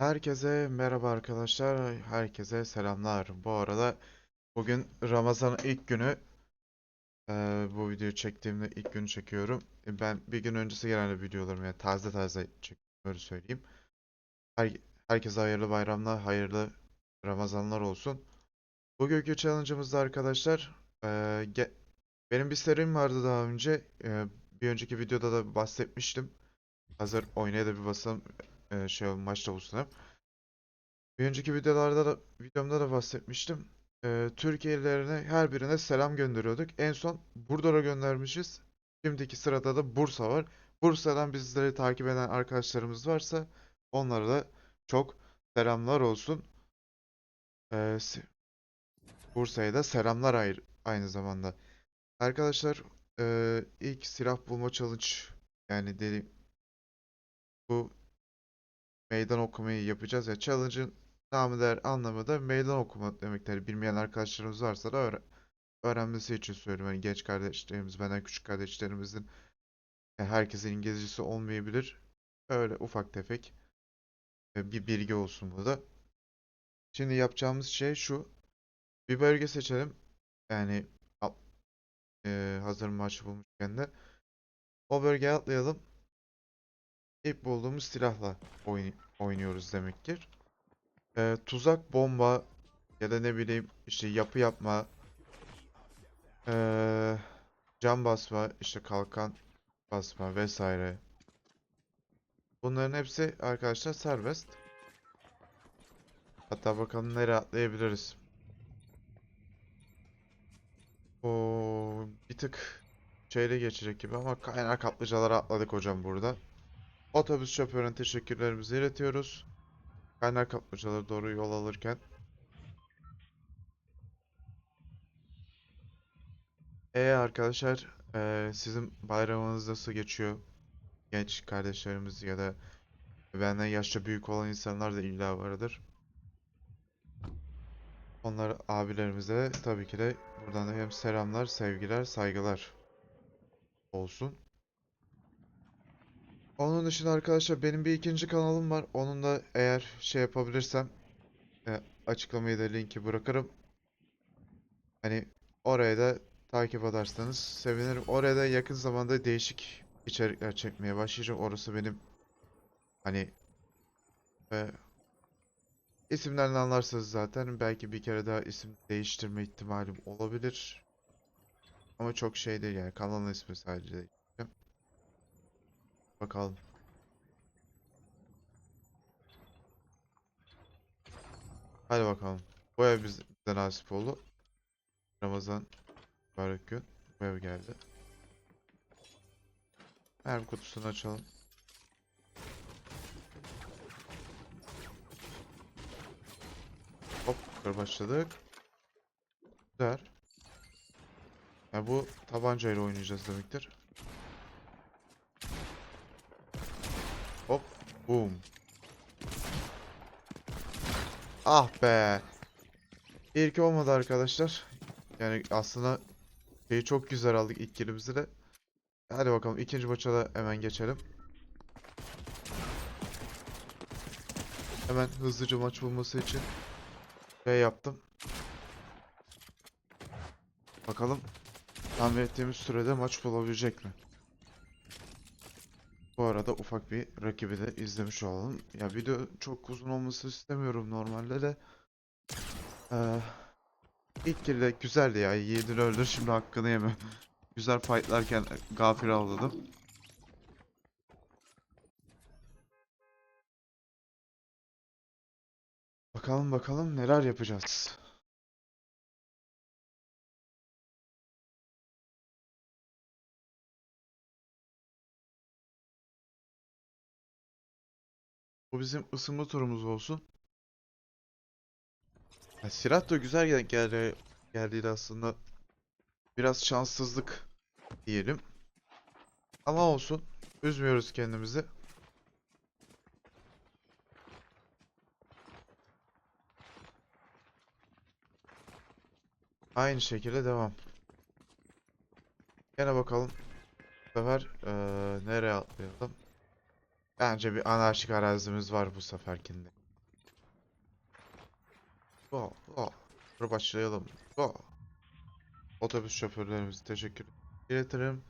Herkese merhaba arkadaşlar. Herkese selamlar. Bu arada bugün Ramazan'ın ilk günü. Eee, bu videoyu çektiğimde ilk günü çekiyorum. E, Ben bir gün öncesi gelen videolarım yani taze taze çekiyorum öyle söyleyeyim. Her, herkese hayırlı bayramlar, hayırlı Ramazanlar olsun. Bugünkü challenge'ımızda arkadaşlar eee, ge- benim bir serim vardı daha önce. Eee, bir önceki videoda da bahsetmiştim. Hazır oynaya da bir basalım eee, şey maç tavusuna. Bir önceki videolarda da videomda da bahsetmiştim. Ee, Türkiye'lilerine her birine selam gönderiyorduk. En son Burdur'a göndermişiz. Şimdiki sırada da Bursa var. Bursa'dan bizleri takip eden arkadaşlarımız varsa onlara da çok selamlar olsun. Se- Bursa'ya da selamlar ayr- aynı zamanda. Arkadaşlar ee, ilk silah bulma challenge yani dedi bu meydan okumayı yapacağız ya challenge'ın namı der anlamı da meydan okuma demektir. Bilmeyen arkadaşlarımız varsa da öğre- öğrenmesi için söylüyorum. Yani genç kardeşlerimiz, benden küçük kardeşlerimizin yani herkesin İngilizcesi olmayabilir. Öyle ufak tefek e, bir bilgi olsun bu da. Şimdi yapacağımız şey şu. Bir bölge seçelim. Yani e, hazır maç bulmuşken de o bölgeye atlayalım. İlk bulduğumuz silahla oyn- oynuyoruz demektir. Ee, tuzak, bomba ya da ne bileyim işte yapı yapma, ee, cam basma, işte kalkan basma vesaire. Bunların hepsi arkadaşlar serbest. Hatta bakalım nereye atlayabiliriz. O bir tık şeyle geçecek gibi ama kaynar kaplıcalara atladık hocam burada. Otobüs şoförüne teşekkürlerimizi iletiyoruz. Kaynar kaplıcalara doğru yol alırken. E arkadaşlar, eee, sizin bayramınız nasıl geçiyor? Genç kardeşlerimiz ya da benden yaşça büyük olan insanlar da illa vardır. Onlar abilerimize tabii ki de buradan da hem selamlar, sevgiler, saygılar olsun. Onun dışında arkadaşlar benim bir ikinci kanalım var. Onun da eğer şey yapabilirsem e, açıklamaya da linki bırakırım. Hani oraya da takip ederseniz sevinirim. Oraya da yakın zamanda değişik içerikler çekmeye başlayacağım. Orası benim hani e, isimlerini anlarsanız zaten belki bir kere daha isim değiştirme ihtimalim olabilir. Ama çok şey değil yani kanalın ismi sadece değiştireceğim. Bakalım. Hadi bakalım. Bu ev biz- bize nasip oldu. Ramazan mübarek gün. Bu ev geldi. Her kutusunu açalım. Hop başladık. Güzel. Ya bu tabancayla oynayacağız demektir. Hop. Boom. Ah be. İlk olmadı arkadaşlar. Yani aslında şeyi çok güzel aldık ilk kilimizi de. Hadi bakalım ikinci maça da hemen geçelim. Hemen hızlıca maç bulması için şey yaptım. Bakalım tahmin ettiğimiz sürede maç bulabilecek mi? Bu arada ufak bir rakibi de izlemiş olalım. Ya video çok uzun olması istemiyorum normalde de. Ee, ilk kill de güzeldi ya. Yiğidin öldür şimdi hakkını yeme. Güzel fightlarken gafil avladım. Bakalım bakalım neler yapacağız. Bu bizim ısınma turumuz olsun. Ya, silah da güzel gel geldi geldiydi aslında. Biraz şanssızlık diyelim. Ama olsun. Üzmüyoruz kendimizi. Aynı şekilde devam. Gene bakalım. Bu sefer eee, nereye atlayalım? Bence bir anarşik arazimiz var bu seferkinde. Go, go. Dur başlayalım. Go. Otobüs şoförlerimize teşekkür iletirim.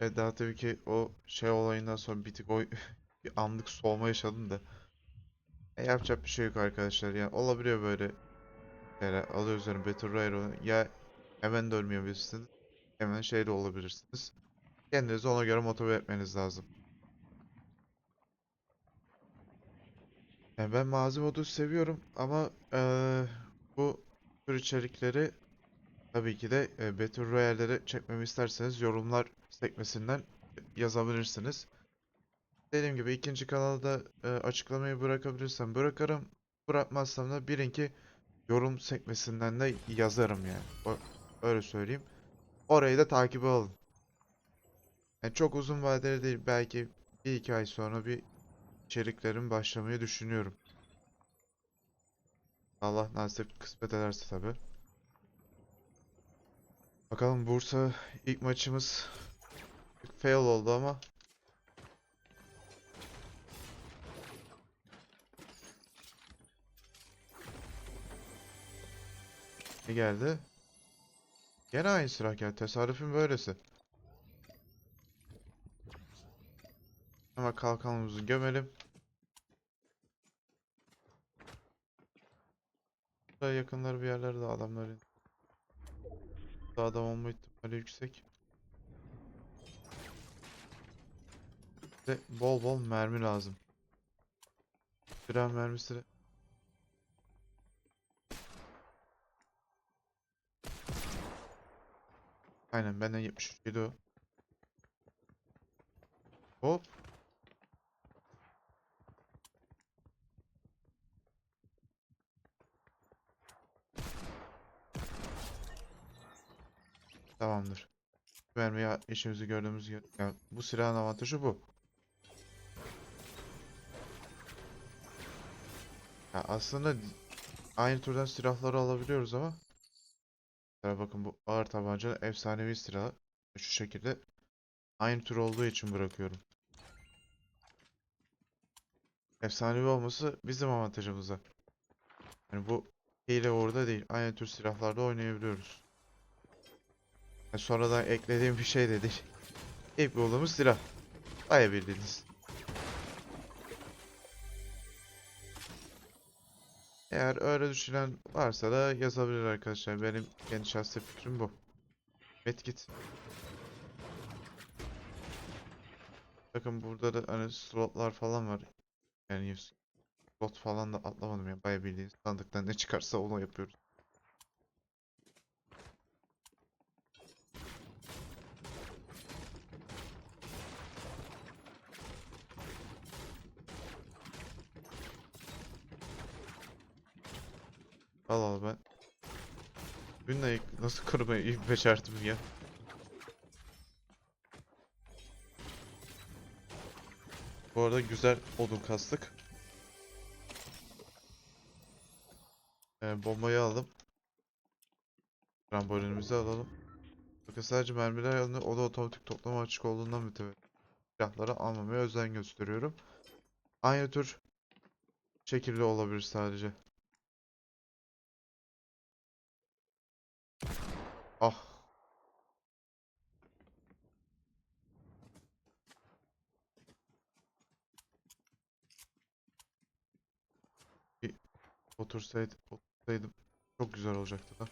Evet daha tabii ki o şey olayından sonra bir tık o bir anlık soğuma yaşadım da. E, yapacak bir şey yok arkadaşlar. Yani olabiliyor böyle şeyler. Alıyoruz yani Battle Royale ya hemen de ölmeyebilirsiniz. Hemen şey de olabilirsiniz. Kendinizi ona göre motive etmeniz lazım. Yani ben mazi modu seviyorum ama eee, bu tür içerikleri tabii ki de e, Battle Royale'leri çekmemi isterseniz yorumlar sekmesinden yazabilirsiniz. Dediğim gibi ikinci kanalda e, açıklamayı bırakabilirsem bırakırım. Bırakmazsam da bilin ki yorum sekmesinden de yazarım yani. O, öyle söyleyeyim. Orayı da takip alın. Yani çok uzun vadeli değil. Belki bir iki ay sonra bir içeriklerim başlamayı düşünüyorum. Allah nasip kısmet ederse tabii. Bakalım Bursa ilk maçımız fail oldu ama ne geldi? Gene aynı silah geldi. Tesadüfün böylesi. Ama kalkanımızı gömelim. Burada yakınlar bir yerlerde adamların. Burada adam olma ihtimali yüksek. Ve bol bol mermi lazım. Silah mermisi de- Aynen benden 73 idi o. Hop. Tamamdır. Mermiye işimizi gördüğümüz yer. Yani bu silahın avantajı bu. Ya aslında aynı türden silahları alabiliyoruz ama Mesela bakın bu ağır tabanca efsanevi silah. Şu şekilde aynı tür olduğu için bırakıyorum. Efsanevi olması bizim avantajımıza. Yani bu hile orada değil. Aynı tür silahlarda oynayabiliyoruz. Yani sonradan eklediğim bir şey de değil. İlk bulduğumuz silah. Baya Eğer öyle düşünen varsa da yazabilir arkadaşlar. Benim kendi şahsi fikrim bu. Medkit. Bakın burada da hani slotlar falan var. Yani slot falan da atlamadım ya. Bayağı bildiğiniz sandıktan ne çıkarsa onu yapıyoruz. Al al ben. İlk- nasıl kırmayı ilk becerdim ya. Bu arada güzel odun kastık. Ee, bombayı aldım. Trambolinimizi alalım. Bakın sadece mermiler alınıyor. O otomatik toplama açık olduğundan mütevellit. Silahları almamaya özen gösteriyorum. Aynı tür şekilde olabilir sadece. Ah. Otursaydı, otursaydım çok güzel olacaktı da.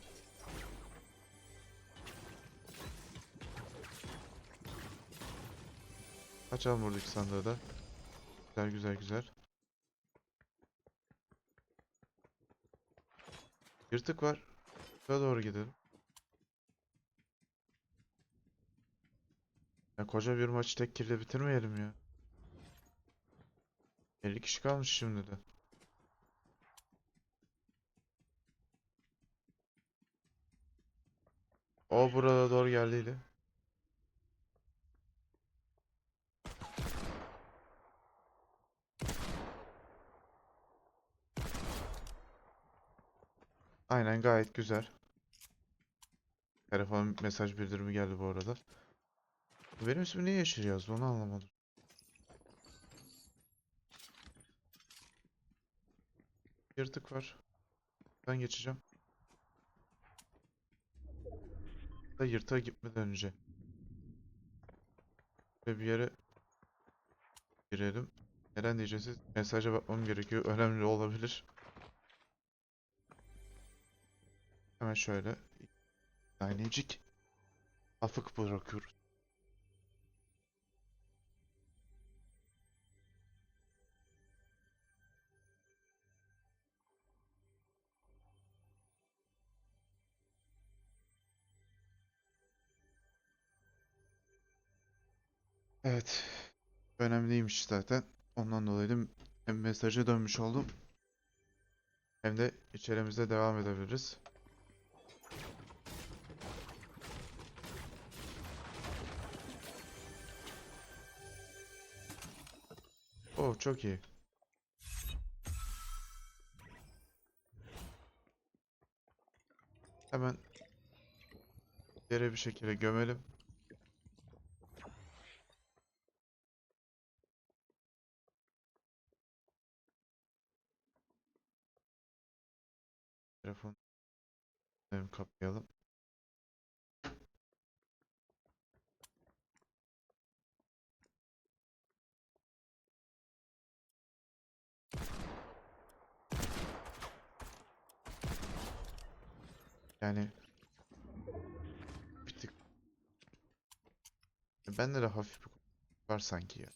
Açalım buradaki sandığı da. Güzel güzel güzel. Yırtık var. Şuraya doğru gidelim. Ya koca bir maçı tek kille bitirmeyelim ya. 50 kişi kalmış şimdi de. O burada doğru geldiydi. Aynen gayet güzel. Telefon mesaj bildirimi geldi bu arada. Benim ismi niye yeşil yazdı onu anlamadım. Yırtık var. Ben geçeceğim. Da yırtığa gitmeden önce. Ve bir yere girelim. Neden diyeceksiniz? Mesaja bakmam gerekiyor. Önemli olabilir. Hemen şöyle. Tanecik. Afık bırakıyoruz. Evet. Önemliymiş zaten. Ondan dolayı da hem mesaja dönmüş oldum. Hem de içerimize devam edebiliriz. Oh çok iyi. Hemen yere bir şekilde gömelim. Telefon hem kapayalım. Yani bir tık bende de hafif bir var sanki ya.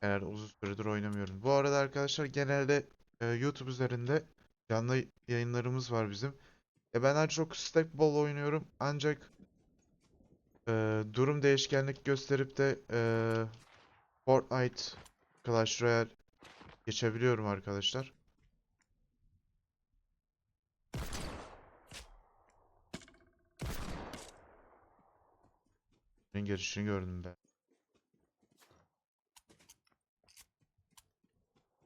Herhalde uzun süredir oynamıyorum. Bu arada arkadaşlar genelde e, YouTube üzerinde canlı yayınlarımız var bizim. E ben daha çok Stackball oynuyorum ancak e, durum değişkenlik gösterip de e, Fortnite, Clash Royale geçebiliyorum arkadaşlar. Senin gelişini gördüm ben.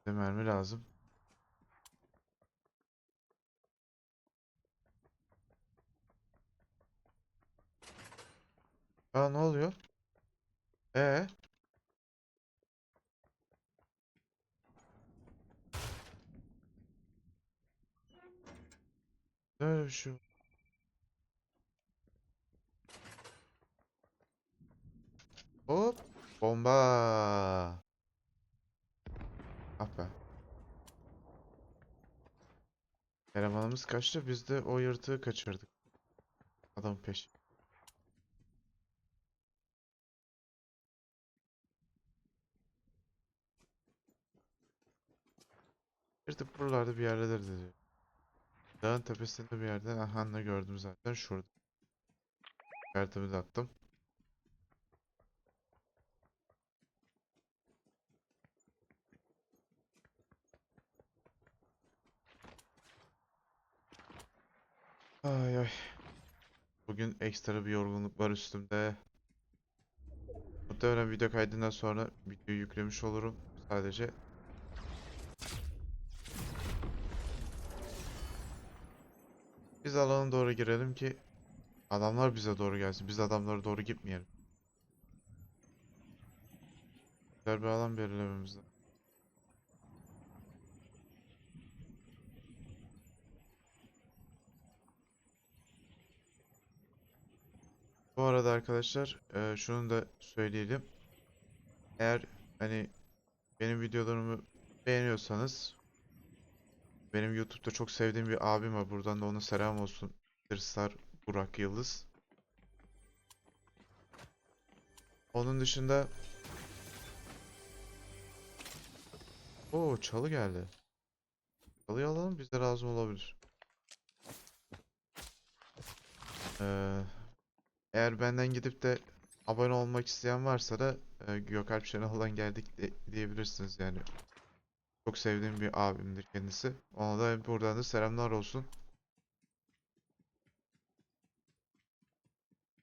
Bir mermi lazım. Aa ne oluyor? Ee? Ne öyle bir şey yok. Hop. Bomba. Ah be. Elemanımız kaçtı. Biz de o yırtığı kaçırdık. Adam peş. Yırtık buralarda bir yerdedir dedi. Dağın tepesinde bir yerde. Aha ne gördüm zaten şurada. Kartımı da attım. Ay ay. Bugün ekstra bir yorgunluk var üstümde. Muhtemelen video kaydından sonra videoyu yüklemiş olurum. Sadece Biz alana doğru girelim ki adamlar bize doğru gelsin. Biz adamlara doğru gitmeyelim. Güzel bir alan belirlememiz lazım. Bu arada arkadaşlar eee, şunu da söyleyelim. Eğer hani benim videolarımı beğeniyorsanız benim YouTube'da çok sevdiğim bir abim var. Buradan da ona selam olsun. Star Burak Yıldız. Onun dışında Oo çalı geldi. Çalıyı alalım bize lazım olabilir. Ee, eğer benden gidip de abone olmak isteyen varsa da e, Gökalp Şenol'dan geldik de- diyebilirsiniz yani. Çok sevdiğim bir abimdir kendisi. Ona da buradan da selamlar olsun.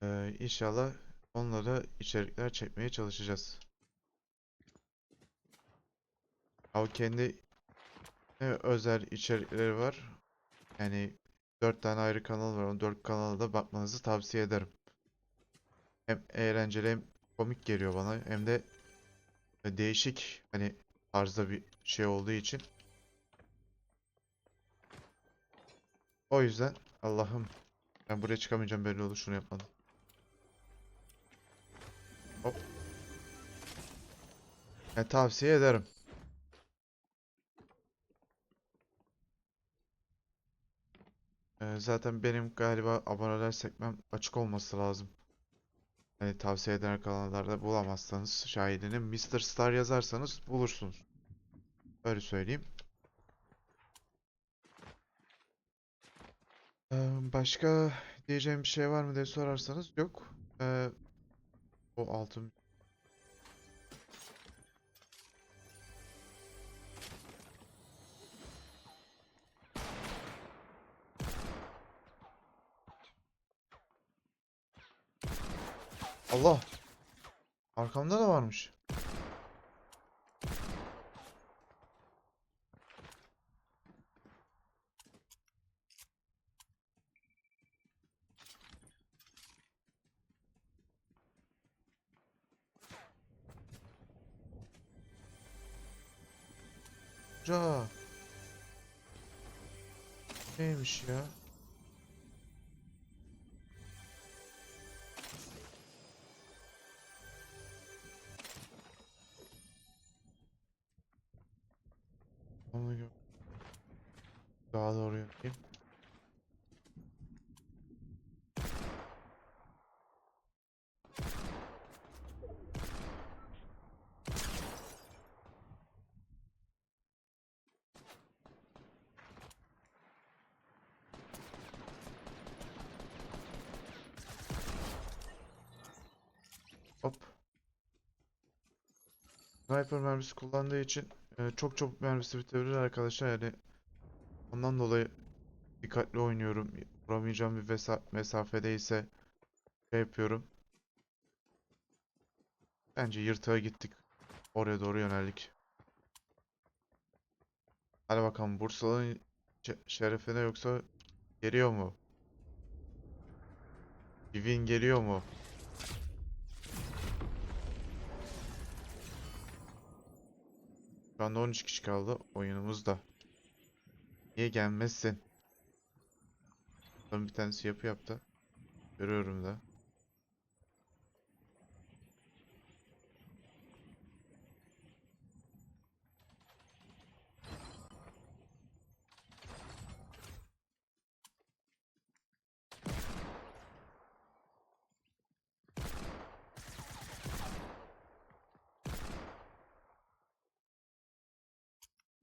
Ee, inşallah onlara içerikler çekmeye çalışacağız. O kendi e, özel içerikleri var. Yani 4 tane ayrı kanal var. O 4 kanala da bakmanızı tavsiye ederim. Hem eğlenceli hem komik geliyor bana hem de e, değişik hani tarzda bir şey olduğu için. O yüzden Allah'ım ben buraya çıkamayacağım belli oldu şunu yapmadım. Hop. Yani tavsiye ederim. Ee, zaten benim galiba aboneler sekmem açık olması lazım. Hani tavsiye eden kanallarda bulamazsanız şahidini Mr. Star yazarsanız bulursunuz. Öyle söyleyeyim. Ee, başka diyeceğim bir şey var mı diye sorarsanız yok. Ee, o altın Arkamda da varmış. Ca. Neymiş ya? Sniper mermisi kullandığı için e, çok çabuk mermisi bitebilir arkadaşlar yani ondan dolayı dikkatli oynuyorum. Vuramayacağım bir mesa mesafedeyse şey yapıyorum. Bence yırtığa gittik. Oraya doğru yöneldik. Hadi bakalım Bursalı'nın şe- şerefine yoksa geliyor mu? Bir win geliyor mu? Şu anda 13 kişi kaldı oyunumuzda. Niye gelmezsin? Son bir tanesi yapı yaptı. Görüyorum da.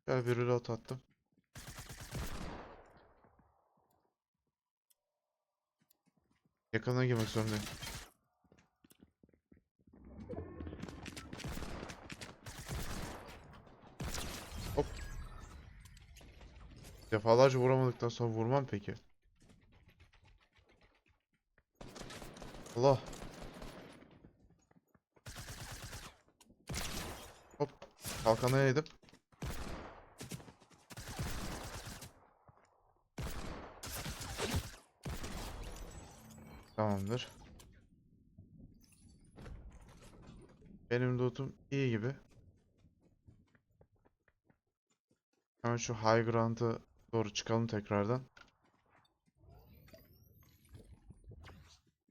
Gel bir reload attım. Yakına girmek zorundayım. Hop. Defalarca vuramadıktan sonra vurmam peki. Allah. Hop. Kalkana yedim. Tamamdır. Benim lootum iyi gibi. Hemen şu high ground'a doğru çıkalım tekrardan.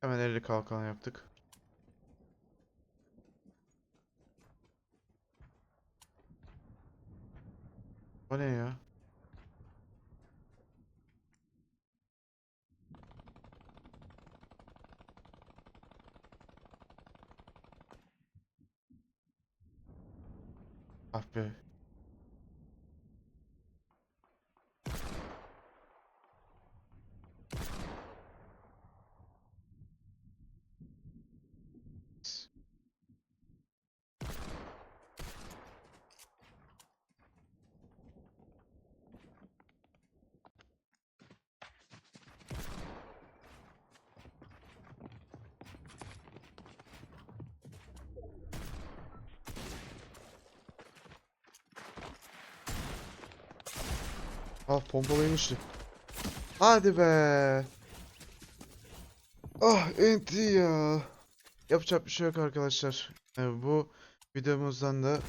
Hemen 50 kalkan yaptık. O ne ya? Ah Ah pompalıymıştı. Hadi be. Ah enti ya. Yapacak bir şey yok arkadaşlar. Ee, bu videomuzdan da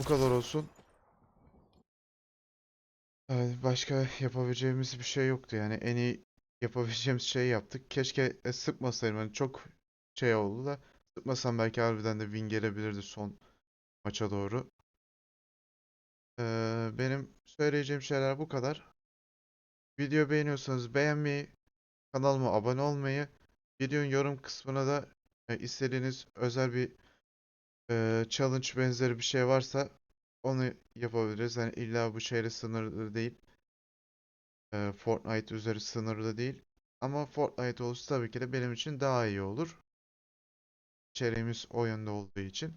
bu kadar olsun. Ee, başka yapabileceğimiz bir şey yoktu yani en iyi yapabileceğimiz şeyi yaptık. Keşke e, sıkmasaydım hani çok şey oldu da sıkmasam belki harbiden de win gelebilirdi son maça doğru. Benim söyleyeceğim şeyler bu kadar. Video beğeniyorsanız beğenmeyi, kanalıma abone olmayı, videonun yorum kısmına da e, istediğiniz özel bir e, challenge benzeri bir şey varsa onu yapabiliriz. Yani illa bu şeyle sınırlı değil. E, Fortnite üzeri sınırlı değil. Ama Fortnite olursa tabii ki de benim için daha iyi olur. İçeriğimiz o yönde olduğu için.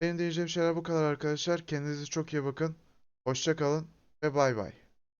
Benim diyeceğim şeyler bu kadar arkadaşlar. Kendinize çok iyi bakın. Hoşça kalın ve bay bay.